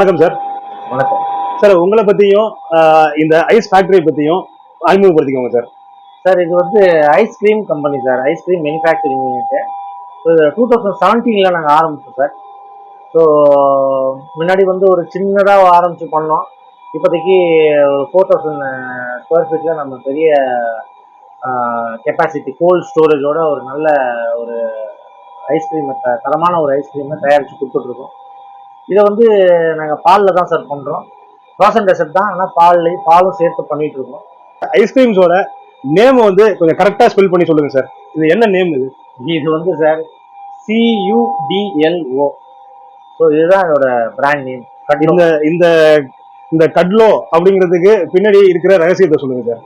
வணக்கம் சார் வணக்கம். சார் உங்களை பத்தியும் ஆஹ், இந்த ஐஸ் ஃபேக்டரி பத்தியும் அறிமுகப்படுத்திக்கோங்க சார் சார் இது வந்து ice cream company sir ice cream manufacturing unit so two thousand செவன்டீனில் நாங்கள் ஆரம்பித்தோம் சார் ஸோ முன்னாடி வந்து ஒரு சின்னதாக ஆரம்பித்து பண்ணோம். இப்போதைக்கு ஒரு ஃபோர் தௌசண்ட் ஸ்கொயர் ஃபீட்டில் நம்ம பெரிய கெப்பாசிட்டி கோல்ட் ஸ்டோரேஜோட ஒரு நல்ல ஒரு ஐஸ்கிரீமை த தரமான ஒரு ஐஸ்கிரீமை தயாரித்து கொடுத்துட்ருக்கோம் இதை வந்து நாங்கள் பாலில் தான் சார் பண்ணுறோம் ப்ராசன் டெசர்ட் தான் ஆனால் பால்லையும் பாலும் சேர்த்து பண்ணிட்டு இருக்கோம். ஐஸ்கிரீம்ஸோட நேம் வந்து கொஞ்சம் கரெக்டா ஸ்பெல் பண்ணி சொல்லுங்க சார் இது என்ன நேம் இது? இது வந்து சார் சியூடிஎல்ஓ ஸோ இதுதான் இதோட பிராண்ட் நேம் இந்த இந்த இந்த கட்லோ அப்படிங்கிறதுக்கு பின்னாடி இருக்கிற ரகசியத்தை சொல்லுங்க சார்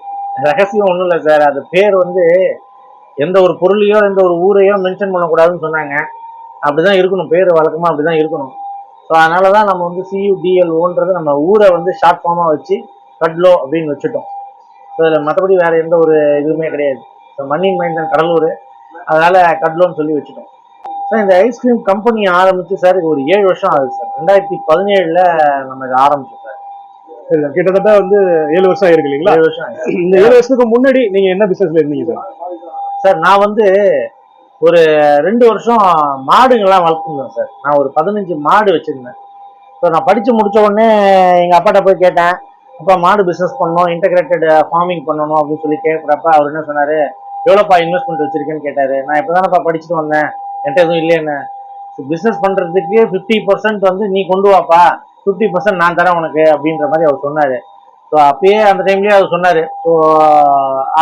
ரகசியம் ஒன்றும் இல்லை சார் அது பேர் வந்து எந்த ஒரு பொருளையோ எந்த ஒரு ஊரையோ மென்ஷன் பண்ணக்கூடாதுன்னு சொன்னாங்க. அப்படிதான் இருக்கணும். பேர் வழக்கமாக அப்படிதான் இருக்கணும். ஸோ அதனால தான் நம்ம வந்து சியூடிஎல்ஓன்றது நம்ம ஊரை வந்து ஷார்ட் ஃபார்மாக வச்சு கட்லோ அப்படின்னு வச்சுட்டோம். ஸோ இதில் மற்றபடி வேற எந்த ஒரு இதுவுமே கிடையாது. ஸோ மண்ணின் மைந்தன் கடலூர். அதனால கட்லோன்னு சொல்லி வச்சுட்டோம். சார் இந்த ஐஸ்கிரீம் கம்பெனி ஆரம்பிச்சு சார் ஒரு ஏழு வருஷம் ஆகுது சார் ரெண்டாயிரத்தி பதினேழுல நம்ம இதை ஆரம்பிச்சோம் சார் கிட்டத்தட்ட வந்து ஏழு வருஷம் ஆயிருக்கு இல்லைங்களா? ஏழு வருஷம் இந்த ஏழு வருஷத்துக்கு முன்னாடி நீங்க என்ன பிசினஸ்ல இருந்தீங்க சார் சார் நான் வந்து ஒரு ரெண்டு வருஷம் மாடுங்கள்லாம் வளர்த்துருந்தேன் சார். நான் ஒரு பதினஞ்சு மாடு வச்சுருந்தேன். ஸோ நான் படித்து முடித்த உடனே எங்கள் அப்பாட்ட போய் கேட்டேன். அப்பா மாடு பிஸ்னஸ் பண்ணணும் இன்டகிரேட்டட் ஃபார்மிங் பண்ணணும் அப்படின்னு சொல்லி கேட்குறப்ப அவர் என்ன சொன்னார் எவ்வளோப்பா இன்வெஸ்ட்மெண்ட் வச்சுருக்கேன்னு கேட்டார். நான் இப்போ தானேப்பா படிச்சுட்டு வந்தேன். என்கிட்ட எதுவும் இல்லைன்னு. பிஸ்னஸ் பண்ணுறதுக்கு ஃபிஃப்டி பர்சன்ட் வந்து நீ கொண்டு வாப்பா. ஃபிஃப்டி பர்சன்ட் நான் தரேன் உனக்கு அப்படின்ற மாதிரி அவர் சொன்னார். ஸோ அப்பயே அந்த டைம்லேயே அவர் சொன்னார். ஸோ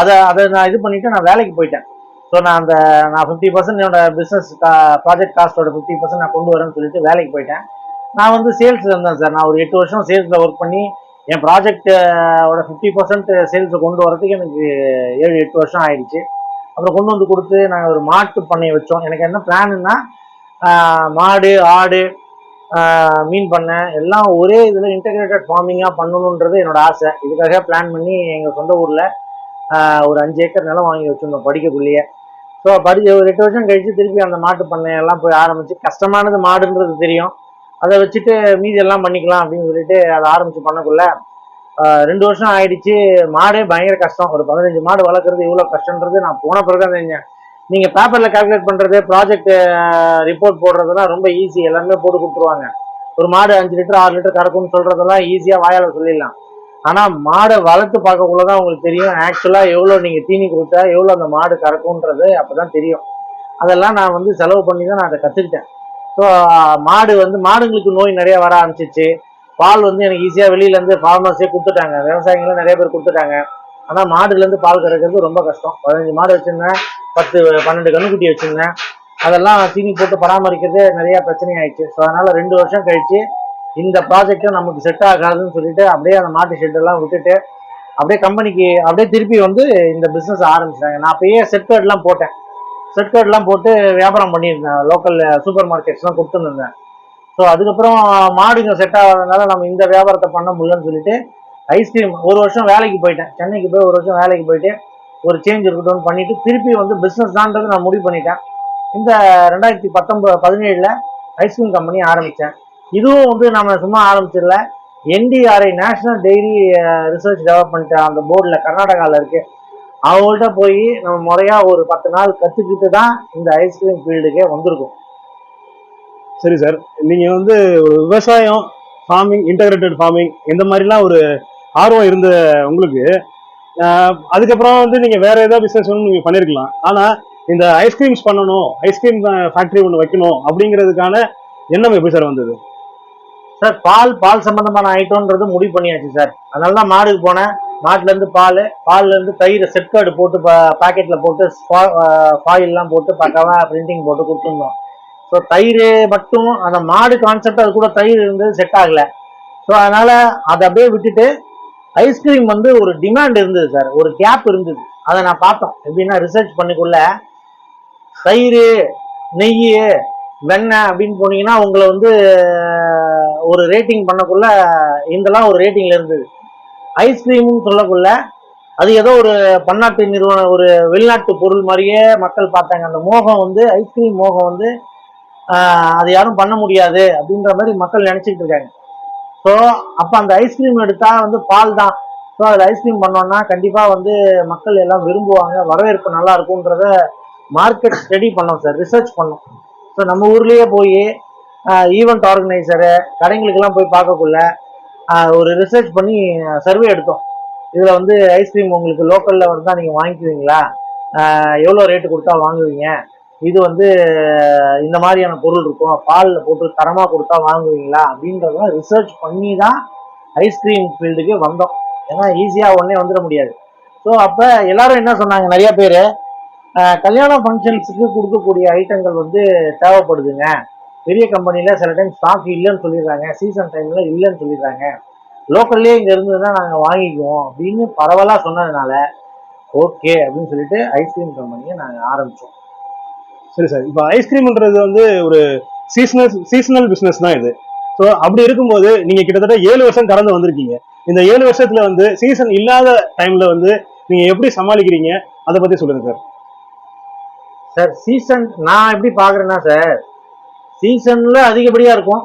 அதை அதை நான் இது பண்ணிவிட்டு நான் வேலைக்கு போயிட்டேன். ஸோ நான் அந்த நான் ஃபிஃப்டி பர்சன்ட் என்னோட பிஸ்னஸ் ப்ராஜெக்ட் காஸ்ட்டோட ஃபிஃப்டி பர்சன்ட் நான் கொண்டு வரேன்னு சொல்லிட்டு வேலைக்கு போயிட்டேன். நான் வந்து சேல்ஸ் இருந்தேன் சார் நான் ஒரு எட்டு வருஷம் சேல்ஸில் ஒர்க் பண்ணி என் ப்ராஜெக்டோட ஃபிஃப்டி பர்சன்ட் சேல்ஸை கொண்டு வரதுக்கு எனக்கு ஏழு எட்டு வருஷம் ஆயிடுச்சு. அப்புறம் கொண்டு வந்து கொடுத்து நாங்கள் ஒரு மாட்டு பண்ணை வச்சோம். எனக்கு என்ன பிளான்னா மாடு ஆடு மீன் பண்ணை எல்லாம் ஒரே இதில் இன்டகிரேட்டட் ஃபார்மிங்காக பண்ணணுன்றது என்னோட ஆசை. இதுக்காக பிளான் பண்ணி எங்கள் சொந்த ஊரில் ஒரு அஞ்சு ஏக்கர் நிலம் வாங்கி வச்சுருந்தோம் படிக்கக்குள்ளேயே. ஸோ படி ஒரு எட்டு வருஷம் கழிச்சு திருப்பி அந்த மாட்டு பண்ணையெல்லாம் போய் ஆரம்பித்து கஷ்டமானது மாடுன்றது தெரியும். அதை வச்சுட்டு மீதி எல்லாம் பண்ணிக்கலாம் அப்படின்னு சொல்லிட்டு அதை ஆரம்பித்து பண்ணக்குள்ள ரெண்டு வருஷம் ஆயிடுச்சு. மாடே பயங்கர கஷ்டம். ஒரு பதினஞ்சு மாடு வளர்க்குறது இவ்வளோ கஷ்டன்றது நான் போன பிறகு தான் தெரிஞ்சேன். நீங்கள் பேப்பரில் கால்குலேட் பண்ணுறது ப்ராஜெக்ட் ரிப்போர்ட் போடுறதெல்லாம் ரொம்ப ஈஸி எல்லாமே போட்டு கொடுத்துருவாங்க. ஒரு மாடு அஞ்சு லிட்டர் ஆறு லிட்டர் கறக்கும்னு சொல்கிறதெல்லாம் ஈஸியாக வாயால் சொல்லிடலாம். ஆனால் மாடை வளர்த்து பார்க்கக்குள்ளதான் உங்களுக்கு தெரியும். ஆக்சுவலாக எவ்வளோ நீங்கள் தீனி கொடுத்தா எவ்வளோ அந்த மாடு கறக்கும்ன்றது அப்போ தான் தெரியும். அதெல்லாம் நான் வந்து செலவு பண்ணி தான் நான் அதை கற்றுக்கிட்டேன் ஸோ மாடு வந்து மாடுங்களுக்கு நோய் நிறைய வர ஆரம்பிச்சிச்சு. பால் வந்து எனக்கு ஈஸியாக வெளியிலேருந்து ஃபார்மர்ஸே கொடுத்துட்டாங்க. விவசாயிகளும் நிறைய பேர் கொடுத்துட்டாங்க. ஆனால் மாடுலேருந்து பால் கறக்கிறது ரொம்ப கஷ்டம். பதினஞ்சு மாடு வச்சுருந்தேன். பத்து பன்னெண்டு கண்ணுக்குட்டி வச்சுருந்தேன். அதெல்லாம் தீனி போட்டு பராமரிக்கிறது நிறைய பிரச்சனை ஆயிடுச்சு ஸோ அதனால ரெண்டு வருஷம் கழிச்சு இந்த ப்ராஜெக்டும் நமக்கு செட் ஆகாதுன்னு சொல்லிட்டு அப்படியே அந்த மாட்டு ஷெட்டெல்லாம் விட்டுட்டு அப்படியே கம்பெனிக்கு அப்படியே திருப்பி வந்து இந்த பிஸ்னஸ் ஆரம்பிச்சிட்டாங்க. நான் அப்பயே செட் கார்டெலாம் போட்டேன். செட் கார்டெலாம் போட்டு வியாபாரம் பண்ணியிருந்தேன். லோக்கல் சூப்பர் மார்க்கெட்ஸ்லாம் கொடுத்துருந்தேன் ஸோ அதுக்கப்புறம் மாடுங்க செட் ஆகாதனால நம்ம இந்த வியாபாரத்தை பண்ண முடியலன்னு சொல்லிட்டு ஐஸ்கிரீம் ஒரு வருஷம் வேலைக்கு போயிட்டேன். சென்னைக்கு போய் ஒரு வருஷம் வேலைக்கு போயிட்டு ஒரு சேஞ்ச் இருக்கட்டும்னு பண்ணிட்டு திருப்பி வந்து பிஸ்னஸ் தான்றது நான் முடிவு பண்ணிட்டேன். இந்த ரெண்டாயிரத்தி பத்தொன்பது பதினேழில் ஐஸ்கிரீம் கம்பெனி ஆரம்பித்தேன் இதுவும் வந்து நம்ம சும்மா ஆரம்பிச்சிடல. NDRI national dairy research development அந்த போர்டில் கர்நாடகாவில் இருக்கு. அவங்கள்ட்ட போய் நம்ம முறையாக ஒரு பத்து நாள் கற்றுக்கிட்டு தான் இந்த ஐஸ்கிரீம் ஃபீல்டுக்கே வந்திருக்கும். சரி சார் நீங்கள் வந்து ஒரு விவசாயம் ஃபார்மிங் இன்டகிரேட்டட் ஃபார்மிங் இந்த மாதிரிலாம் ஒரு ஆர்வம் இருந்த உங்களுக்கு அதுக்கப்புறம் வந்து நீங்கள் வேற ஏதாவது பிஸ்னஸ் ஒன்று நீங்கள் பண்ணியிருக்கலாம் ஆனால் இந்த ஐஸ்கிரீம்ஸ் பண்ணணும் ஐஸ்கிரீம் ஃபேக்ட்ரி ஒன்று வைக்கணும் அப்படிங்கிறதுக்கான எண்ணம் எப்படி சார் வந்தது? சார் பால் பால் சம்பந்தமான ஐட்டம்ன்றது முடிவு பண்ணியாச்சு சார். அதனால தான் மாடுக்கு போனேன். மாட்டிலேருந்து பால் பால்லேருந்து தயிர் செட்கார்டு போட்டு போட்டு பாக்கெட்டில் போட்டு ஃபாயில்லாம் போட்டு பக்காவாக பிரிண்டிங் போட்டு கொடுத்துருந்தோம். ஸோ தயிர் மட்டும் அந்த மாடு கான்செப்ட் அது கூட தயிர் இருந்தது செட் ஆகலை. ஸோ அதனால் அதை அப்படியே விட்டுட்டு ஐஸ்கிரீம் வந்து ஒரு டிமாண்ட் இருந்தது சார். ஒரு கேப் இருந்தது. அதை நான் பார்த்தோம். எப்படின்னா ரிசர்ச் பண்ணிக்குள்ள தயிர் நெய் வெண்ணெய் அப்படின்னு போனீங்கன்னா உங்களை வந்து ஒரு ரேட்டிங் பண்ணக்குள்ள இதெல்லாம் ஒரு ரேட்டிங்ல இருந்தது. ஐஸ்கிரீம்னு சொல்லக்குள்ள அது ஏதோ ஒரு பன்னாட்டு நிறுவனம் ஒரு வெளிநாட்டு பொருள் மாதிரியே மக்கள் பார்த்தாங்க. அந்த மோகம் வந்து ஐஸ்கிரீம் மோகம் வந்து அது யாரும் பண்ண முடியாது அப்படின்ற மாதிரி மக்கள் நினைச்சிட்டு இருக்காங்க. ஸோ அப்போ அந்த ஐஸ்கிரீம் எடுத்தால் வந்து பால் தான். ஸோ அதில் ஐஸ்கிரீம் பண்ணோன்னா கண்டிப்பாக வந்து மக்கள் எல்லாம் விரும்புவாங்க வரவேற்பு நல்லா இருக்கும்ன்றத மார்க்கெட் ஸ்டடி பண்ணோம் சார் ரிசர்ச் பண்ணோம். ஸோ நம்ம ஊர்லேயே போய் ஈவெண்ட் ஆர்கனைசரு கடைங்களுக்கெல்லாம் போய் பார்க்கக்குள்ள ஒரு ரிசர்ச் பண்ணி சர்வே எடுத்தோம். இதில் வந்து ஐஸ்கிரீம் உங்களுக்கு லோக்கலில் வந்தால் நீங்கள் வாங்கிக்குவீங்களா? எவ்வளோ ரேட்டு கொடுத்தா வாங்குவீங்க? இது வந்து இந்த மாதிரியான பொருள் இருக்கும். பாலில் போட்டு தரமாக கொடுத்தா வாங்குவீங்களா? அப்படின்றத ரிசர்ச் பண்ணி தான் ஐஸ்கிரீம் ஃபீல்டுக்கு வந்தோம். ஏன்னா ஈஸியாக உடனே வந்துட முடியாது. ஸோ அப்போ எல்லாரும் என்ன சொன்னாங்க? நிறைய பேர் கல்யாண ஃபங்க்ஷன்ஸுக்கு கொடுக்கக்கூடிய ஐட்டங்கள் வந்து தேவைப்படுதுங்க. பெரிய கம்பெனியில் சில டைம் ஸ்டாக் இல்லைன்னு சொல்லிடுறாங்க. சீசன் டைமில் இல்லைன்னு சொல்லிடுறாங்க. லோக்கல்லே இங்கே இருந்ததுன்னா நாங்கள் வாங்கிக்குவோம் அப்படின்னு பரவலாக சொன்னதுனால ஓகே அப்படின்னு சொல்லிட்டு ஐஸ்கிரீம் கம்பெனியை நாங்கள் ஆரம்பித்தோம் சரி சார். இப்போ ஐஸ்கிரீம்ன்றது வந்து ஒரு சீசனல் சீசனல் பிஸ்னஸ் தான் இது. ஸோ அப்படி இருக்கும்போது நீங்கள் கிட்டத்தட்ட ஏழு வருஷம் கடந்து வந்திருக்கீங்க. இந்த ஏழு வருஷத்தில் வந்து சீசன் இல்லாத டைமில் வந்து நீங்கள் எப்படி சமாளிக்கிறீங்க? அதை பற்றி சொல்லுங்கள் சார். சார் சீசன் நான் எப்படி பார்க்குறேன்னா சார் சீசனில் அதிகப்படியாக இருக்கும்.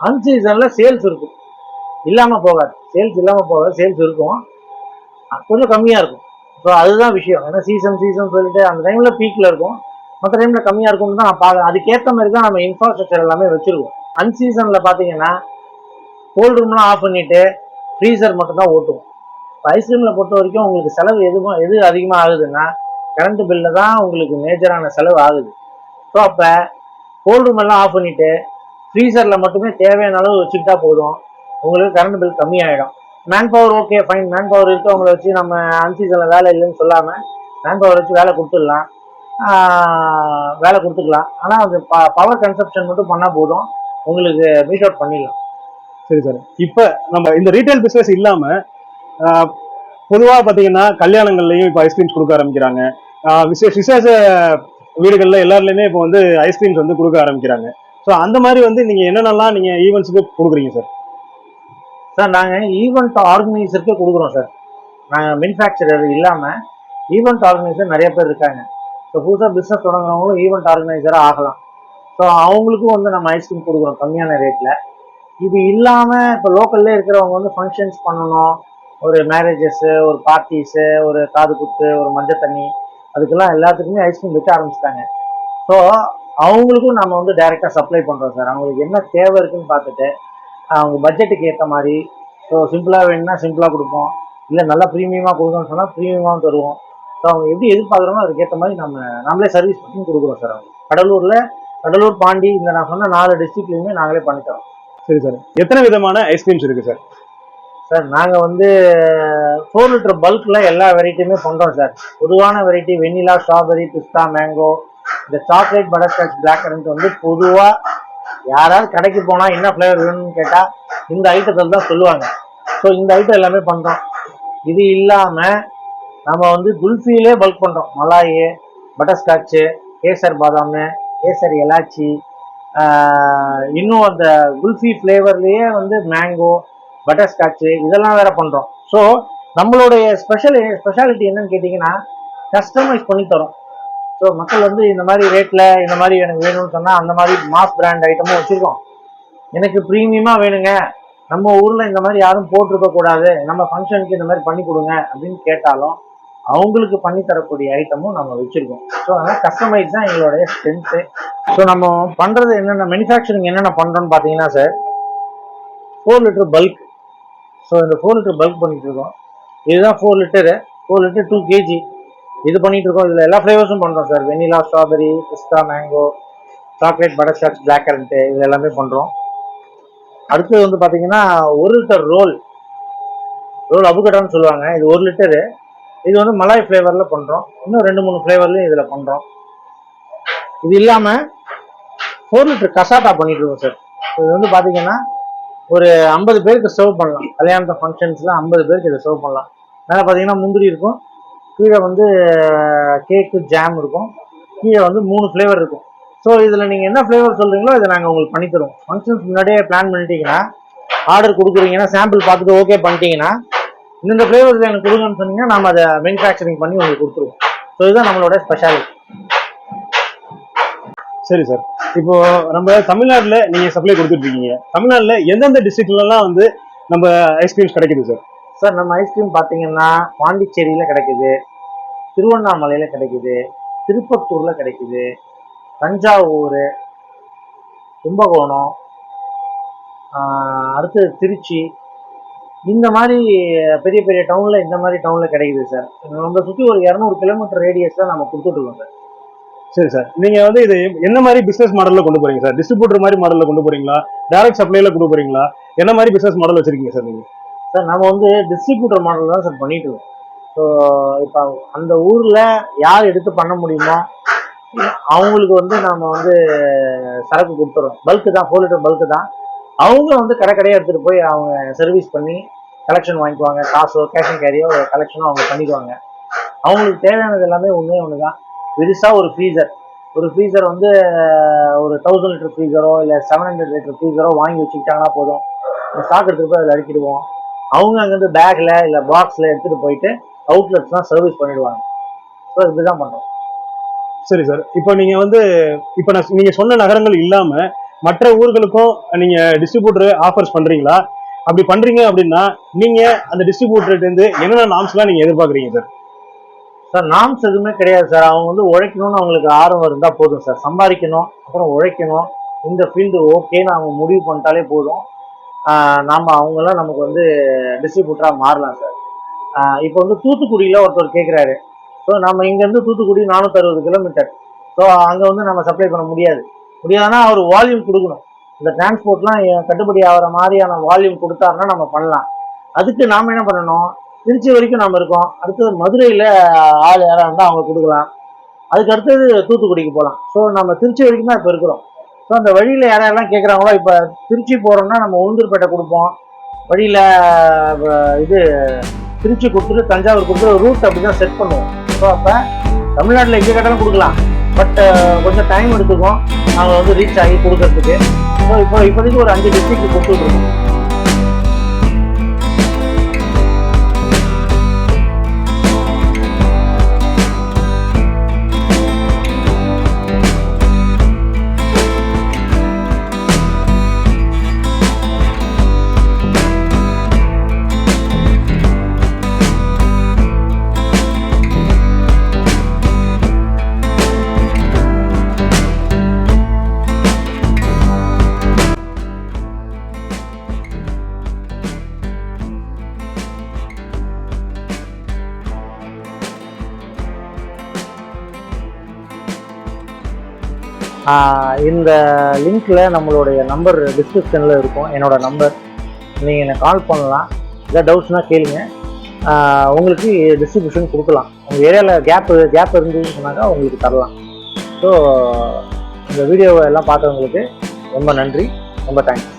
அன்சீசனில் சேல்ஸ் இருக்கும். இல்லாமல் போகாது. சேல்ஸ் இல்லாமல் போகாது சேல்ஸ் இருக்கும். கொஞ்சம் கம்மியாக இருக்கும். ஸோ அதுதான் விஷயம். ஏன்னா சீசன் சீசன் சொல்லிட்டு அந்த டைமில் பீக்கில் இருக்கும். மற்ற டைமில் கம்மியாக இருக்கும்னு தான் நான் பார்க்குறேன். அதுக்கேற்ற மாதிரி தான் நம்ம இன்ஃப்ராஸ்ட்ரக்சர் எல்லாமே வச்சுருக்கோம். அன்சீசனில் பார்த்தீங்கன்னா கோல்ட் ரூம்லாம் ஆஃப் பண்ணிவிட்டு ஃப்ரீசர் மட்டும் தான் ஓட்டுவோம். இப்போ ஐஸ்கிரீமில் பொறுத்த வரைக்கும் உங்களுக்கு செலவு எதுவும் எது அதிகமாக ஆகுதுன்னா கரண்ட் பில்லு தான் உங்களுக்கு மேஜரான செலவு ஆகுது. ஸோ அப்போ கோல்ட் ரூம் எல்லாம் ஆஃப் பண்ணிவிட்டு ஃப்ரீசரில் மட்டுமே தேவையான அளவு வச்சுக்கிட்டா போதும். உங்களுக்கு கரண்ட் பில் கம்மியாயிடும். Manpower okay fine manpower இருக்கவங்கள வச்சு நம்ம அன்சீசனில் வேலை இல்லைன்னு சொல்லாமல் மேன் பவர் வச்சு வேலை கொடுத்துடலாம். வேலை கொடுத்துக்கலாம். ஆனால் அது ப பவர் கன்சப்ஷன் மட்டும் பண்ணால் போதும். உங்களுக்கு மீட் அவுட் பண்ணிடலாம். சரி சார். இப்போ நம்ம இந்த ரீட்டைல் பிஸ்னஸ் இல்லாமல் பொதுவாக பார்த்தீங்கன்னா கல்யாணங்கள்லையும் இப்போ ஐஸ்கிரீம்ஸ் கொடுக்க ஆரம்பிக்கிறாங்க. விசேஷ விசேஷ வீடுகளில் எல்லாருலயுமே இப்போ வந்து ஐஸ்கிரீம்ஸ் வந்து கொடுக்க ஆரம்பிக்கிறாங்க. ஸோ அந்த மாதிரி வந்து நீங்கள் என்னென்னலாம் நீங்கள் ஈவெண்ட்ஸ்க்கு கொடுக்குறீங்க சார் சார் நாங்கள் ஈவெண்ட் ஆர்கனைசருக்கே கொடுக்குறோம் சார் நாங்கள் மேனுஃபேக்சரர் இல்லாமல் ஈவெண்ட் ஆர்கனைசர் நிறைய பேர் இருக்காங்க. ஸோ புதுசாக பிஸ்னஸ் தொடங்குறவங்களும் ஈவெண்ட் ஆர்கனைசராக ஆகலாம். ஸோ அவங்களுக்கும் வந்து நம்ம ஐஸ்கிரீம் கொடுக்குறோம் கம்மியான ரேட்டில் இது இல்லாமல் இப்போ லோக்கல்லே இருக்கிறவங்க வந்து ஃபங்க்ஷன்ஸ் பண்ணணும். ஒரு மேரேஜஸ்ஸு ஒரு பார்ட்டிஸு ஒரு காது குத்து ஒரு மஞ்சள் தண்ணி. அதுக்கெல்லாம் எல்லாத்துக்குமே ஐஸ்கிரீம் விற்க ஆரம்பிச்சிட்டாங்க. ஸோ அவங்களுக்கும் நம்ம வந்து டைரெக்டாக சப்ளை பண்ணுறோம் சார் அவங்களுக்கு என்ன தேவை இருக்குன்னு பார்த்துட்டு அவங்க பட்ஜெட்டுக்கு ஏற்ற மாதிரி ஸோ சிம்பிளாக வேணும்னா சிம்பிளாக கொடுப்போம். இல்லை நல்லா ப்ரீமியமாக கொடுக்கணும்னு சொன்னால் ப்ரீமியமாக தருவோம். ஸோ அவங்க எப்படி எதிர்பார்க்குறோமோ அதுக்கேற்ற மாதிரி நம்ம நம்மளே சர்வீஸ் பண்ணி கொடுக்குறோம் சார் அவங்க கடலூரில் கடலூர் பாண்டி இந்த நான் சொன்ன நாலு டிஸ்ட்ரிக்ட்லையுமே நாங்களே பண்ணித்தரோம் சரி சார் எத்தனை விதமான ஐஸ்கிரீம்ஸ் இருக்குது சார் சார் நாங்கள் வந்து ஃபோர் லிட்டர் பல்கில் எல்லா வெரைட்டியுமே பண்ணுறோம் சார். பொதுவான வெரைட்டி வெண்ணிலா ஸ்ட்ராபெரி பிஸ்தா மேங்கோ இந்த சாக்லேட் பட்டர்ஸ்காட்ச் பிளாக் கரண்ட் வந்து பொதுவாக யாராவது கடைக்கு போனால் என்ன ஃப்ளேவர் வேணும்னு கேட்டால் இந்த ஐட்டத்தில் தான் சொல்லுவாங்க. ஸோ இந்த ஐட்டம் எல்லாமே பண்ணுறோம் இது இல்லாமல் நம்ம வந்து குல்ஃபிலே பல்க் பண்ணுறோம் மலாயி பட்டர்ஸ்காட்சு கேசர் பாதாம் கேசர் எலாச்சி இன்னும் அந்த குல்ஃபி ஃப்ளேவர்லேயே வந்து மேங்கோ பட்டர் ஸ்காட்சு இதெல்லாம் வேற பண்ணுறோம் ஸோ நம்மளுடைய ஸ்பெஷல் ஸ்பெஷாலிட்டி என்னன்னு கேட்டிங்கன்னா கஸ்டமைஸ் பண்ணி தரோம். ஸோ மக்கள் வந்து இந்த மாதிரி ரேட்டில் இந்த மாதிரி எனக்கு வேணும்னு சொன்னால் அந்த மாதிரி மாஸ் பிராண்ட் ஐட்டமும் வச்சுருக்கோம். எனக்கு ப்ரீமியமாக வேணுங்க. நம்ம ஊரில் இந்த மாதிரி யாரும் போட்டிருக்க கூடாது. நம்ம ஃபங்க்ஷனுக்கு இந்த மாதிரி பண்ணி கொடுங்க அப்படின்னு கேட்டாலும் அவங்களுக்கு பண்ணி தரக்கூடிய ஐட்டமும் நம்ம வச்சுருக்கோம். ஸோ அதனால் கஸ்டமைஸ் தான் எங்களுடைய ஸ்ட்ரென்த்து ஸோ நம்ம பண்ணுறது என்னென்ன மேனுஃபேக்சரிங் என்னென்ன பண்ணுறோன்னு பார்த்தீங்கன்னா sir four litre bulk so இந்த ஃபோர் லிட்டர் பல்க் பண்ணிட்டு இருக்கோம். இதுதான் four litre four litre two KG இது பண்ணிட்டு இருக்கோம். இதில் எல்லா ஃப்ளேவர்ஸும் பண்ணுறோம் சார் வெனிலா ஸ்ட்ராபெரி பிஸ்தா mango chocolate butterscotch black currant இது எல்லாமே பண்ணுறோம் அடுத்தது வந்து பார்த்தீங்கன்னா ஒரு லிட்டர் ரோல் ரோல் அபுகட்டான்னு சொல்லுவாங்க. இது ஒரு லிட்டரு இது வந்து மலாய் ஃப்ளேவரில் பண்ணுறோம் இன்னும் ரெண்டு மூணு ஃப்ளேவர்லையும் இதில் பண்ணுறோம் இது இல்லாமல் ஃபோர் லிட்டர் கசாட்டா பண்ணிட்டு இருக்கோம் சார் இது வந்து பார்த்தீங்கன்னா ஒரு ஐம்பது பேருக்கு சர்வ் பண்ணலாம். கல்யாணத்து ஃபங்க்ஷன்ஸில் ஐம்பது பேருக்கு இதை சர்வ் பண்ணலாம். மேலே பார்த்தீங்கன்னா முந்திரி இருக்கும். கீழே வந்து கேக்கு ஜாம் இருக்கும். கீழே வந்து மூணு ஃப்ளேவர் இருக்கும். ஸோ இதில் நீங்கள் என்ன ஃப்ளேவர் சொல்கிறீங்களோ இதை நாங்கள் உங்களுக்கு பண்ணித்தருவோம் ஃபங்க்ஷன்ஸ் முன்னாடியே பிளான் பண்ணிட்டீங்கன்னா ஆர்டர் கொடுக்குறீங்கன்னா சாம்பிள் பார்த்துட்டு ஓகே பண்ணிட்டீங்கன்னா இந்த ஃப்ளேவர்ஸ் எனக்கு கொடுங்கன்னு சொன்னீங்கன்னா நம்ம அதை மேனுஃபேக்சரிங் பண்ணி உங்களுக்கு கொடுத்துருவோம். ஸோ இதுதான் நம்மளோட ஸ்பெஷாலிட்டி சரி சார். இப்போ நம்ம தமிழ்நாட்டில் நீங்கள் சப்ளை கொடுத்துட்டு இருக்கீங்க தமிழ்நாட்டில் எந்தெந்த டிஸ்ட்ரிக்ட்லலாம் வந்து நம்ம ஐஸ்கிரீம்ஸ் கிடைக்குது சார்? சார் நம்ம ஐஸ்கிரீம் பார்த்தீங்கன்னா பாண்டிச்சேரியில் கிடைக்குது திருவண்ணாமலையில் கிடைக்குது திருப்பத்தூரில் கிடைக்குது தஞ்சாவூர் கும்பகோணம் அடுத்து திருச்சி. இந்த மாதிரி பெரிய பெரிய டவுனில் இந்த மாதிரி டவுனில் கிடைக்குது சார். நம்ம சுற்றி ஒரு இரநூறு கிலோமீட்டர் ரேடியஸில் நம்ம கொடுத்துட்ருக்கோம் சார். சரி சார். நீங்க வந்து இது என்ன மாதிரி பிசினஸ் மாடல்ல கொண்டு போறீங்க சார்? டிஸ்ட்ரிபியூட்டர் மாதிரி மாடல்ல கொண்டு போறீங்களா? டைரக்ட் சப்ளைல கொண்டு போறீங்களா? என்ன மாதிரி பிசினஸ் மாடல் வச்சிருக்கீங்க சார் நீங்க? சார் நம்ம வந்து டிஸ்ட்ரிபியூட்டர் மாடல் தான் சார் பண்ணிட்டு இருக்கோம். ஸோ இப்போ அந்த ஊரில் யார் எடுத்து பண்ண முடியுமோ அவங்களுக்கு வந்து நாம வந்து சரக்கு கொடுத்துறோம். பல்க்கு தான் ஃபோர் லிட்டர் பல்க்கு தான். அவங்க வந்து கடை கடையாக எடுத்துகிட்டு போய் அவங்க சர்வீஸ் பண்ணி கலெக்ஷன் வாங்கிக்குவாங்க. காசோ கேஷ் அண்ட் கேரியோ கலெக்ஷனோ அவங்க பண்ணிக்குவாங்க. அவங்களுக்கு தேவையானது எல்லாமே ஒன்றே ஒன்று தான் பெருசாக ஒரு ஃப்ரீசர் ஒரு ஃப்ரீசர் வந்து ஒரு தௌசண்ட் லிட்டர் ஃப்ரீசரோ இல்லை செவன் ஹண்ட்ரட் லிட்டர் ஃப்ரீசரோ வாங்கி வச்சுக்கிட்டாங்கன்னா போதும். ஸ்டாக் எடுத்துகிட்டு போய் அதில் அடிக்கிடுவோம் அவங்க அங்கேருந்து பேக்கில் இல்லை பாக்ஸில் எடுத்துகிட்டு போயிட்டு அவுட்லெட்ஸ் தான் சர்வீஸ் பண்ணிடுவாங்க. ஸோ இதுதான் பண்ணுறோம் சரி சார் இப்போ நீங்கள் வந்து இப்போ நான் நீங்கள் சொன்ன நகரங்கள் இல்லாமல் மற்ற ஊர்களுக்கும் நீங்கள் டிஸ்ட்ரிபியூட்டர் ஆஃபர்ஸ் பண்ணுறீங்களா அப்படி பண்ணுறீங்க அப்படின்னா நீங்கள் அந்த டிஸ்ட்ரிபியூட்டர்கிட்டேருந்து என்னென்ன நாம்ஸ்லாம் நீங்கள் எதிர்பார்க்குறீங்க சார் சார் நாம்ஸ் எதுவுமே கிடையாது சார். அவங்க வந்து உழைக்கணும்னு அவங்களுக்கு ஆர்வம் இருந்தால் போதும் சார். சம்பாதிக்கணும் அப்புறம் உழைக்கணும். இந்த ஃபீல்டு ஓகேன்னு அவங்க முடிவு பண்ணிட்டாலே போதும். நாம் அவங்களாம் நமக்கு வந்து டிஸ்ட்ரிபியூட்டராக மாறலாம் சார். இப்போ வந்து தூத்துக்குடியில் ஒருத்தர் கேட்குறாரு ஸோ நம்ம இங்கேருந்து தூத்துக்குடி நானூற்றி அறுபது கிலோமீட்டர் ஸோ அங்கே வந்து நம்ம சப்ளை பண்ண முடியாது. முடியாதுன்னா அவர் வால்யூம் கொடுக்கணும். இந்த டிரான்ஸ்போர்ட்லாம் கட்டுப்படி ஆகிற மாதிரியான வால்யூம் கொடுத்தாருன்னா நம்ம பண்ணலாம். அதுக்கு நாம் என்ன பண்ணணும்? திருச்சி வரைக்கும் நம்ம இருக்கோம். அடுத்தது மதுரையில் ஆள் யாராக இருந்தால் அவங்க கொடுக்கலாம். அதுக்கு அடுத்தது தூத்துக்குடிக்கு போகலாம் ஸோ நம்ம திருச்சி வரைக்கும் தான் இப்போ இருக்கிறோம். ஸோ அந்த வழியில் யாரெல்லாம் கேட்குறாங்களோ இப்போ திருச்சி போகிறோம்னா நம்ம உளுந்தூர்பேட்டை கொடுப்போம். வழியில் இது திருச்சி கொடுத்துட்டு தஞ்சாவூர் கொடுத்துட்டு ரூட் அப்படி தான் செட் பண்ணுவோம். ஸோ அப்போ தமிழ்நாட்டில் எங்கே கேட்டாலும் கொடுக்கலாம். பட் கொஞ்சம் டைம் எடுத்துக்கும் நாங்கள் வந்து ரீச் ஆகி கொடுக்கறதுக்கு. ஸோ இப்போ இப்போதைக்கு ஒரு அஞ்சு டிஸ்ட்ரிக்ட் கொடுத்துட்ருக்கோம் இந்த லிங்க்கில் நம்மளுடைய நம்பர் டிஸ்கிரிப்ஷனில் இருக்கும். என்னோடய நம்பர். நீங்கள் என்னை கால் பண்ணலாம். ஏதாவது டவுட்ஸ்னால் கேளுங்க. உங்களுக்கு டிஸ்ட்ரிபியூஷன் கொடுக்கலாம். உங்கள் ஏரியாவில் கேப் கேப் இருந்துன்னு சொன்னாக்கா உங்களுக்கு தரலாம். ஸோ இந்த வீடியோவை எல்லாம் பார்த்தவங்களுக்கு ரொம்ப நன்றி. ரொம்ப தேங்க்ஸ்